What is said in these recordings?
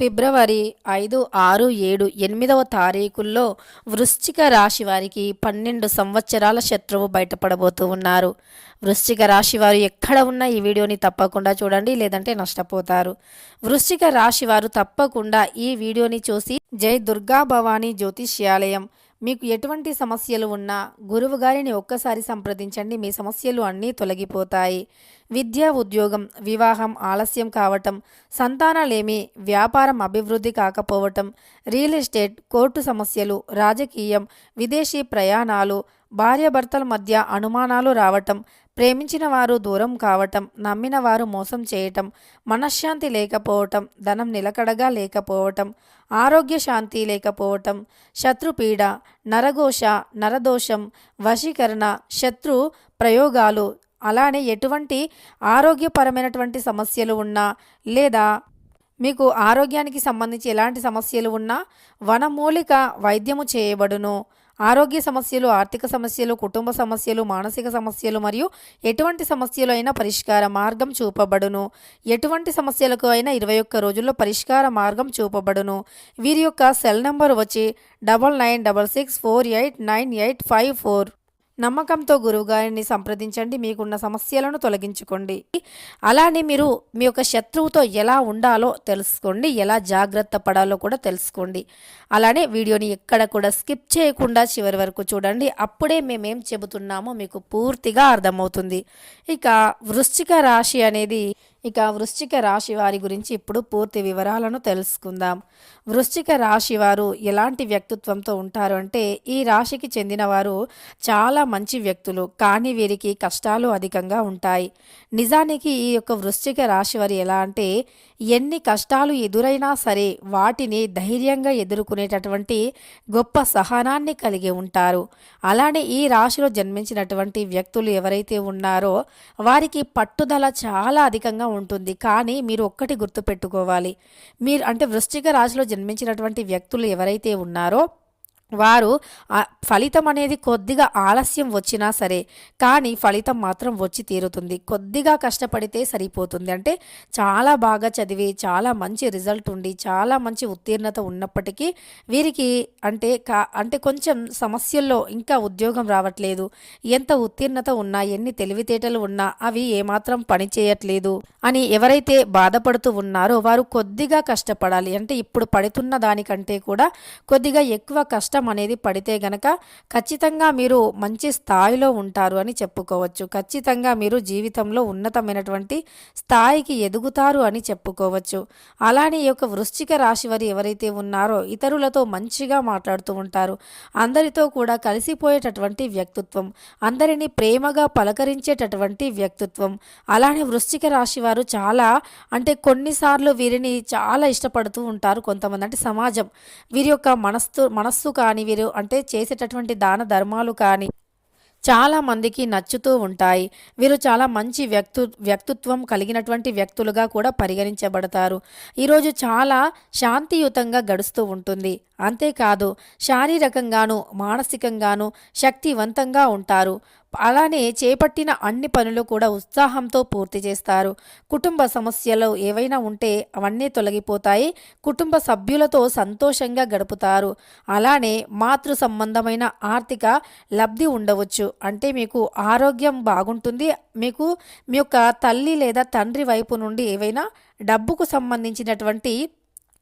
ఫిబ్రవరి ఐదు ఆరు ఏడు ఎనిమిదవ తారీఖుల్లో వృశ్చిక రాశి వారికి పన్నెండు సంవత్సరాల శత్రువు బయటపడబోతూ ఉన్నారు. వృశ్చిక రాశి వారు ఎక్కడ ఉన్న ఈ వీడియోని తప్పకుండా చూడండి లేదంటే నష్టపోతారు. వృశ్చిక రాశి వారు తప్పకుండా ఈ వీడియోని చూసి జై దుర్గా భవానీ జ్యోతిష్యాలయం మీకు ఎటువంటి సమస్యలు ఉన్నా గురువు గారిని ఒక్కసారి సంప్రదించండి. మీ సమస్యలు అన్నీ తొలగిపోతాయి. విద్య ఉద్యోగం వివాహం ఆలస్యం కావటం సంతానాలేమి వ్యాపారం అభివృద్ధి కాకపోవటం రియల్ ఎస్టేట్ కోర్టు సమస్యలు రాజకీయం విదేశీ ప్రయాణాలు భార్యాభర్తల మధ్య అనుమానాలు రావటం ప్రేమించిన వారు దూరం కావటం నమ్మిన వారు మోసం చేయటం మనశ్శాంతి లేకపోవటం ధనం నిలకడగా లేకపోవటం ఆరోగ్య శాంతి లేకపోవటం శత్రుపీడ నరఘోష నరదోషం వశీకరణ శత్రు ప్రయోగాలు అలానే ఎటువంటి ఆరోగ్యపరమైనటువంటి సమస్యలు ఉన్నా లేదా మీకు ఆరోగ్యానికి సంబంధించి ఎలాంటి సమస్యలు ఉన్నా వనమూలిక వైద్యము చేయబడును. ఆరోగ్య సమస్యలు ఆర్థిక సమస్యలు కుటుంబ సమస్యలు మానసిక సమస్యలు మరియు ఎటువంటి సమస్యలు అయినా పరిష్కార మార్గం చూపబడును. ఎటువంటి సమస్యలకు అయినా ఇరవై ఒక్క రోజుల్లో పరిష్కార మార్గం చూపబడును. వీరి యొక్క సెల్ నెంబర్ వచ్చి double nine double six four eight nine eight five four. నమ్మకంతో గురువుగారిని సంప్రదించండి మీకున్న సమస్యలను తొలగించుకోండి. అలానే మీరు మీ యొక్క శత్రువుతో ఎలా ఉండాలో తెలుసుకోండి ఎలా జాగ్రత్త పడాలో కూడా తెలుసుకోండి. అలానే వీడియోని ఎక్కడ కూడా స్కిప్ చేయకుండా చివరి వరకు చూడండి అప్పుడే మేమేం చెబుతున్నామో మీకు పూర్తిగా అర్థమవుతుంది. ఇక వృశ్చిక రాశి అనేది ఇక వృశ్చిక రాశి వారి గురించి ఇప్పుడు పూర్తి వివరాలను తెలుసుకుందాం. వృశ్చిక రాశి వారు ఎలాంటి వ్యక్తిత్వంతో ఉంటారు అంటే ఈ రాశికి చెందిన వారు చాలా మంచి వ్యక్తులు కానీ వీరికి కష్టాలు అధికంగా ఉంటాయి. నిజానికి ఈ యొక్క వృశ్చిక రాశి వారు ఎలా అంటే ఎన్ని కష్టాలు ఎదురైనా సరే వాటిని ధైర్యంగా ఎదుర్కొనేటటువంటి గొప్ప సహనాన్ని కలిగి ఉంటారు. అలానే ఈ రాశిలో జన్మించినటువంటి వ్యక్తులు ఎవరైతే ఉన్నారో వారికి పట్టుదల చాలా అధికంగా ఉంటుంది. కానీ మీరు ఒక్కటి గుర్తుపెట్టుకోవాలి. మీరు అంటే వృశ్చిక రాశిలో జన్మించినటువంటి వ్యక్తులు ఎవరైతే ఉన్నారో వారు ఫలితం అనేది కొద్దిగా ఆలస్యం వచ్చినా సరే కానీ ఫలితం మాత్రం వచ్చి తీరుతుంది. కొద్దిగా కష్టపడితే సరిపోతుంది. అంటే చాలా బాగా చదివి చాలా మంచి రిజల్ట్ ఉండి చాలా మంచి ఉత్తీర్ణత ఉన్నప్పటికీ వీరికి అంటే కా అంటే కొంచెం సమస్యల్లో ఇంకా ఉద్యోగం రావట్లేదు. ఎంత ఉత్తీర్ణత ఉన్నా ఎన్ని తెలివితేటలు ఉన్నా అవి ఏమాత్రం పని చేయట్లేదు అని ఎవరైతే బాధపడుతూ ఉన్నారో వారు కొద్దిగా కష్టపడాలి. అంటే ఇప్పుడు పడుతున్న దానికంటే కూడా కొద్దిగా ఎక్కువ కష్టం అనేది పడితే గనక ఖచ్చితంగా మీరు మంచి స్థాయిలో ఉంటారు అని చెప్పుకోవచ్చు. ఖచ్చితంగా మీరు జీవితంలో ఉన్నతమైనటువంటి స్థాయికి ఎదుగుతారు అని చెప్పుకోవచ్చు. అలానే ఈ యొక్క వృశ్చిక రాశి వారు ఎవరైతే ఉన్నారో ఇతరులతో మంచిగా మాట్లాడుతూ ఉంటారు. అందరితో కూడా కలిసిపోయేటటువంటి వ్యక్తిత్వం అందరినీ ప్రేమగా పలకరించేటటువంటి వ్యక్తిత్వం. అలానే వృశ్చిక రాశి వారు చాలా అంటే కొన్నిసార్లు వీరిని చాలా ఇష్టపడుతూ ఉంటారు కొంతమంది. అంటే సమాజం వీరి యొక్క మనస్సు మనస్సు కానీ వీరు అంటే చేసేటటువంటి దాన ధర్మాలు కానీ చాలా మందికి నచ్చుతూ ఉంటాయి. వీరు చాలా మంచి వ్యక్తు వ్యక్తిత్వం కలిగినటువంటి వ్యక్తులుగా కూడా పరిగణించబడతారు. ఈరోజు చాలా శాంతియుతంగా గడుస్తూ ఉంటుంది. అంతేకాదు శారీరకంగాను మానసికంగాను శక్తివంతంగా ఉంటారు. అలానే చేపట్టిన అన్ని పనులు కూడా ఉత్సాహంతో పూర్తి చేస్తారు. కుటుంబ సమస్యలు ఏవైనా ఉంటే అవన్నీ తొలగిపోతాయి. కుటుంబ సభ్యులతో సంతోషంగా గడుపుతారు. అలానే మాతృ సంబంధమైన ఆర్థిక లబ్ధి ఉండవచ్చు. అంటే మీకు ఆరోగ్యం బాగుంటుంది. మీకు మీ యొక్క తల్లి లేదా తండ్రి వైపు నుండి ఏవైనా డబ్బుకు సంబంధించినటువంటి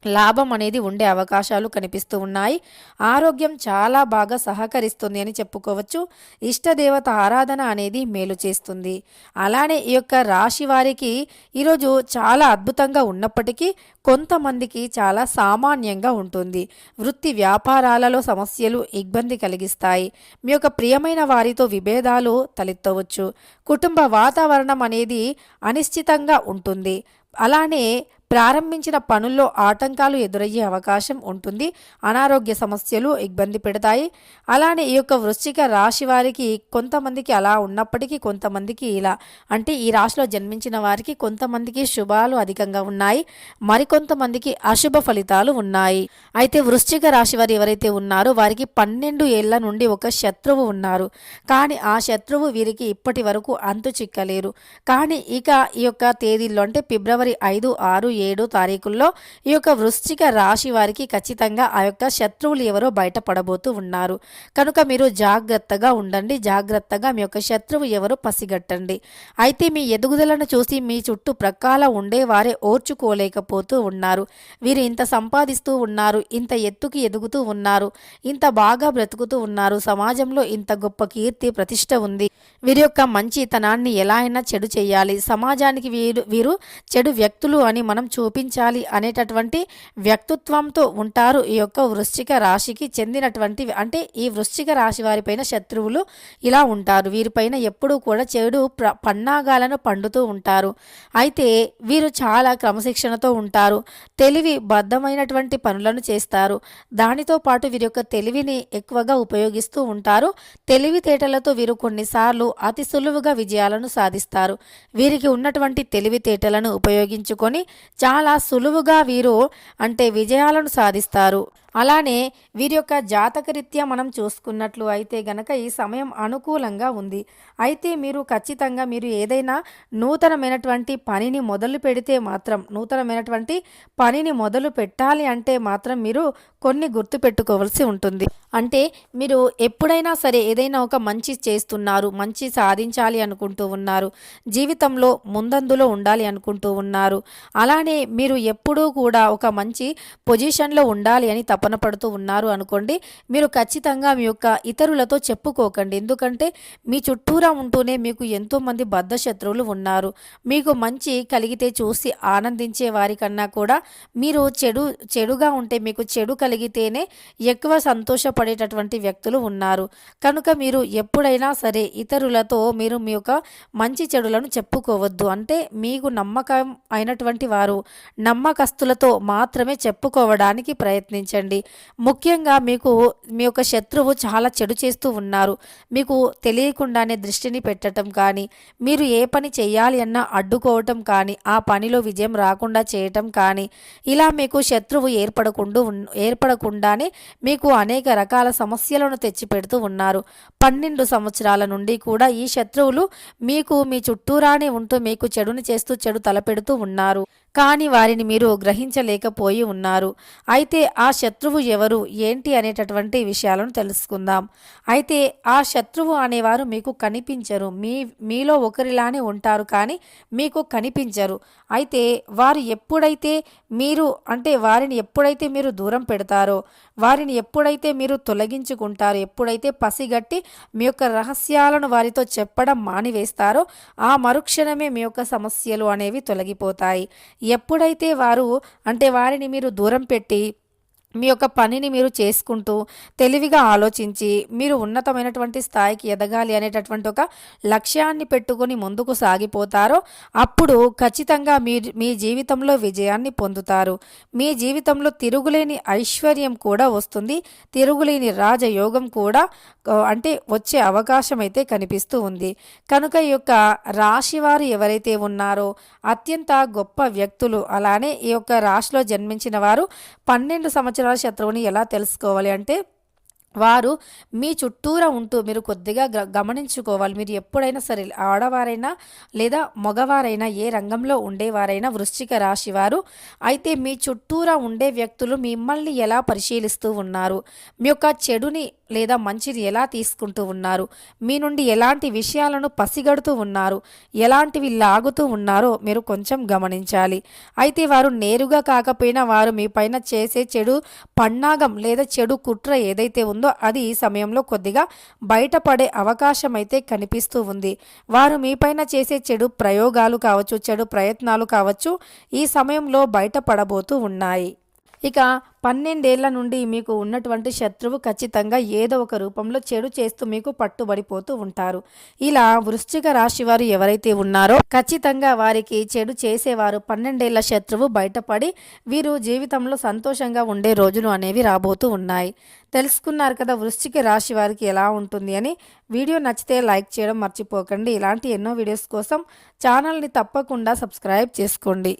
లాభం అనేది ఉండే అవకాశాలు కనిపిస్తూ ఉన్నాయి. ఆరోగ్యం చాలా బాగా సహకరిస్తుంది అని చెప్పుకోవచ్చు. ఇష్టదేవత ఆరాధన అనేది మేలు చేస్తుంది. అలానే ఈ యొక్క రాశి వారికి ఈరోజు చాలా అద్భుతంగా ఉన్నప్పటికీ కొంతమందికి చాలా సామాన్యంగా ఉంటుంది. వృత్తి వ్యాపారాలలో సమస్యలు ఇబ్బంది కలిగిస్తాయి. మీ యొక్క ప్రియమైన వారితో విభేదాలు తలెత్తవచ్చు. కుటుంబ వాతావరణం అనేది అనిశ్చితంగా ఉంటుంది. అలానే ప్రారంభించిన పనుల్లో ఆటంకాలు ఎదురయ్యే అవకాశం ఉంటుంది. అనారోగ్య సమస్యలు ఇబ్బంది పెడతాయి. అలానే ఈ యొక్క వృశ్చిక రాశి వారికి కొంతమందికి అలా ఉన్నప్పటికీ కొంతమందికి ఇలా అంటే ఈ రాశిలో జన్మించిన వారికి కొంతమందికి శుభాలు అధికంగా ఉన్నాయి. మరికొంతమందికి అశుభ ఫలితాలు ఉన్నాయి. అయితే వృశ్చిక రాశి వారు ఎవరైతే ఉన్నారో వారికి పన్నెండు ఏళ్ళ నుండి ఒక శత్రువు ఉన్నారు. కానీ ఆ శత్రువు వీరికి ఇప్పటి వరకు అంతు చిక్కలేరు కానీ ఇక ఈ యొక్క తేదీల్లో అంటే ఫిబ్రవరి ఐదు ఆరు ఏడు తారీఖుల్లో ఈ యొక్క వృశ్చిక రాశి వారికి ఖచ్చితంగా ఆ యొక్క శత్రువులు ఎవరో బయటపడబోతూ ఉన్నారు. కనుక మీరు జాగ్రత్తగా ఉండండి. జాగ్రత్తగా మీ యొక్క శత్రువు ఎవరో పసిగట్టండి. అయితే మీ ఎదుగుదలను చూసి మీ చుట్టూ ప్రక్కల ఉండేవారే ఓర్చుకోలేకపోతూ ఉన్నారు. వీరు ఇంత సంపాదిస్తూ ఉన్నారు. ఇంత ఎత్తుకి ఎదుగుతూ ఉన్నారు. ఇంత బాగా బ్రతుకుతూ ఉన్నారు. సమాజంలో ఇంత గొప్ప కీర్తి ప్రతిష్ట ఉంది. వీరి యొక్క మంచితనాన్ని ఎలా అయినా చెడు చేయాలి. సమాజానికి వీరు వీరు చెడు వ్యక్తులు అని మనం చూపించాలి అనేటటువంటి వ్యక్తిత్వంతో ఉంటారు ఈ యొక్క వృశ్చిక రాశికి చెందినటువంటి అంటే ఈ వృశ్చిక రాశి వారిపైన శత్రువులు ఇలా ఉంటారు. వీరిపైన ఎప్పుడూ కూడా చెడు ప్ర పన్నాగాలను పండుతూ ఉంటారు. అయితే వీరు చాలా క్రమశిక్షణతో ఉంటారు. తెలివి బద్ధమైనటువంటి పనులను చేస్తారు. దానితో పాటు వీరి యొక్క తెలివిని ఎక్కువగా ఉపయోగిస్తూ ఉంటారు. తెలివితేటలతో వీరు కొన్నిసార్లు అతి సులువుగా విజయాలను సాధిస్తారు. వీరికి ఉన్నటువంటి తెలివితేటలను ఉపయోగించుకొని చాలా సులువుగా వీరు అంటే విజయాలను సాధిస్తారు. అలానే వీరి యొక్క జాతకరీత్యా మనం చూసుకున్నట్లు అయితే గనక ఈ సమయం అనుకూలంగా ఉంది. అయితే మీరు ఖచ్చితంగా మీరు ఏదైనా నూతనమైనటువంటి పనిని మొదలు పెడితే మాత్రం నూతనమైనటువంటి పనిని మొదలు పెట్టాలి అంటే మాత్రం మీరు కొన్ని గుర్తు పెట్టుకోవాల్సి ఉంటుంది. అంటే మీరు ఎప్పుడైనా సరే ఏదైనా ఒక మంచి చేస్తున్నారు మంచి సాధించాలి అనుకుంటూ ఉన్నారు జీవితంలో ముందందులో ఉండాలి అనుకుంటూ ఉన్నారు. అలానే మీరు ఎప్పుడూ కూడా ఒక మంచి పొజిషన్లో ఉండాలి అని తపన పడుతూ ఉన్నారు అనుకోండి మీరు ఖచ్చితంగా మీ యొక్క ఇతరులతో చెప్పుకోకండి. ఎందుకంటే మీ చుట్టూరా ఉంటూనే మీకు ఎంతోమంది బద్ధ శత్రువులు ఉన్నారు. మీకు మంచి కలిగితే చూసి ఆనందించే వారికన్నా కూడా మీరు చెడు చెడుగా ఉంటే మీకు చెడు కలిగితేనే ఎక్కువ సంతోషపడేటటువంటి వ్యక్తులు ఉన్నారు. కనుక మీరు ఎప్పుడైనా సరే ఇతరులతో మీరు మీ యొక్క మంచి చెడులను చెప్పుకోవద్దు. అంటే మీకు నమ్మకం అయినటువంటి వారు నమ్మకస్తులతో మాత్రమే చెప్పుకోవడానికి ప్రయత్నించండి. ముఖ్యంగా మీకు మీ యొక్క శత్రువు చాలా చెడు చేస్తూ ఉన్నారు. మీకు తెలియకుండానే దృష్టిని పెట్టడం కానీ మీరు ఏ పని చేయాలి అన్నా అడ్డుకోవటం కానీ ఆ పనిలో విజయం రాకుండా చేయటం కానీ ఇలా మీకు శత్రువు ఏర్పడకుండా ఏర్పడకుండానే మీకు అనేక రకాల సమస్యలను తెచ్చిపెడుతూ ఉన్నారు. పన్నెండు సంవత్సరాల నుండి కూడా ఈ శత్రువులు మీకు మీ చుట్టూరానే ఉంటూ మీకు చెడుని చేస్తూ చెడు తలపెడుతూ ఉన్నారు. కానీ వారిని మీరు గ్రహించలేకపోయి ఉన్నారు. అయితే ఆ శత్రువు ఎవరు? ఏంటి అనేటటువంటి విషయాలను తెలుసుకుందాం. అయితే ఆ శత్రువు అనేవారు మీకు కనిపించరు. మీ మీలో ఒకరిలానే ఉంటారు కానీ మీకు కనిపించరు. అయితే వారు ఎప్పుడైతే మీరు అంటే వారిని ఎప్పుడైతే మీరు దూరం పెడతారో వారిని ఎప్పుడైతే మీరు తొలగించుకుంటారో ఎప్పుడైతే పసిగట్టి మీ యొక్క రహస్యాలను వారితో చెప్పడం మానివేస్తారో ఆ మరుక్షణమే మీ యొక్క సమస్యలు అనేవి తొలగిపోతాయి. ఎప్పుడైతే వారు అంటే వారిని మీరు దూరం పెట్టి మీ యొక్క పనిని మీరు చేసుకుంటూ తెలివిగా ఆలోచించి మీరు ఉన్నతమైనటువంటి స్థాయికి ఎదగాలి అనేటటువంటి ఒక లక్ష్యాన్ని పెట్టుకొని ముందుకు సాగిపోతారో అప్పుడు ఖచ్చితంగా మీ మీ జీవితంలో విజయాన్ని పొందుతారు. మీ జీవితంలో తిరుగులేని ఐశ్వర్యం కూడా వస్తుంది. తిరుగులేని రాజయోగం కూడా అంటే వచ్చే అవకాశం అయితే కనిపిస్తూ ఉంది. కనుక ఈ యొక్క రాశివారు ఎవరైతే ఉన్నారో అత్యంత గొప్ప వ్యక్తులు అలానే ఈ యొక్క రాశిలో జన్మించిన వారు పన్నెండు సంవత్సరాలు సంవత్సరాల శత్రువుని ఎలా తెలుసుకోవాలి అంటే వారు మీ చుట్టూరా ఉంటూ మీరు కొద్దిగా గమనించుకోవాలి. మీరు ఎప్పుడైనా సరే ఆడవారైనా లేదా మగవారైనా ఏ రంగంలో ఉండేవారైనా వృశ్చిక రాశి వారు అయితే మీ చుట్టూరా ఉండే వ్యక్తులు మిమ్మల్ని ఎలా పరిశీలిస్తూ ఉన్నారు? మీ యొక్క చెడుని లేదా మంచిది ఎలా తీసుకుంటూ ఉన్నారు? మీ నుండి ఎలాంటి విషయాలను పసిగడుతూ ఉన్నారు? ఎలాంటివి లాగుతూ ఉన్నారో మీరు కొంచెం గమనించాలి. అయితే వారు నేరుగా కాకపోయినా వారు మీ పైన చేసే చెడు పన్నాగం లేదా చెడు కుట్ర ఏదైతే ఉందో అది ఈ సమయంలో కొద్దిగా బయటపడే అవకాశం అయితే కనిపిస్తూ ఉంది. వారు మీపైన చేసే చెడు ప్రయోగాలు కావచ్చు చెడు ప్రయత్నాలు కావచ్చు ఈ సమయంలో బయటపడబోతూ ఉన్నాయి. ఇక పన్నెండేళ్ళ నుండి మీకు ఉన్నటువంటి శత్రువు ఖచ్చితంగా ఏదో ఒక రూపంలో చెడు చేస్తూ మీకు పట్టుబడిపోతూ ఉంటారు. ఇలా వృశ్చిక రాశి వారు ఎవరైతే ఉన్నారో ఖచ్చితంగా వారికి చెడు చేసేవారు పన్నెండేళ్ళ శత్రువు బయటపడి వీరు జీవితంలో సంతోషంగా ఉండే రోజులు అనేవి రాబోతూ ఉన్నాయి. తెలుసుకున్నారు కదా వృశ్చిక రాశి వారికి ఎలా ఉంటుంది అని. వీడియో నచ్చితే లైక్ చేయడం మర్చిపోకండి. ఇలాంటి ఎన్నో వీడియోస్ కోసం ఛానల్ని తప్పకుండా సబ్స్క్రైబ్ చేసుకోండి.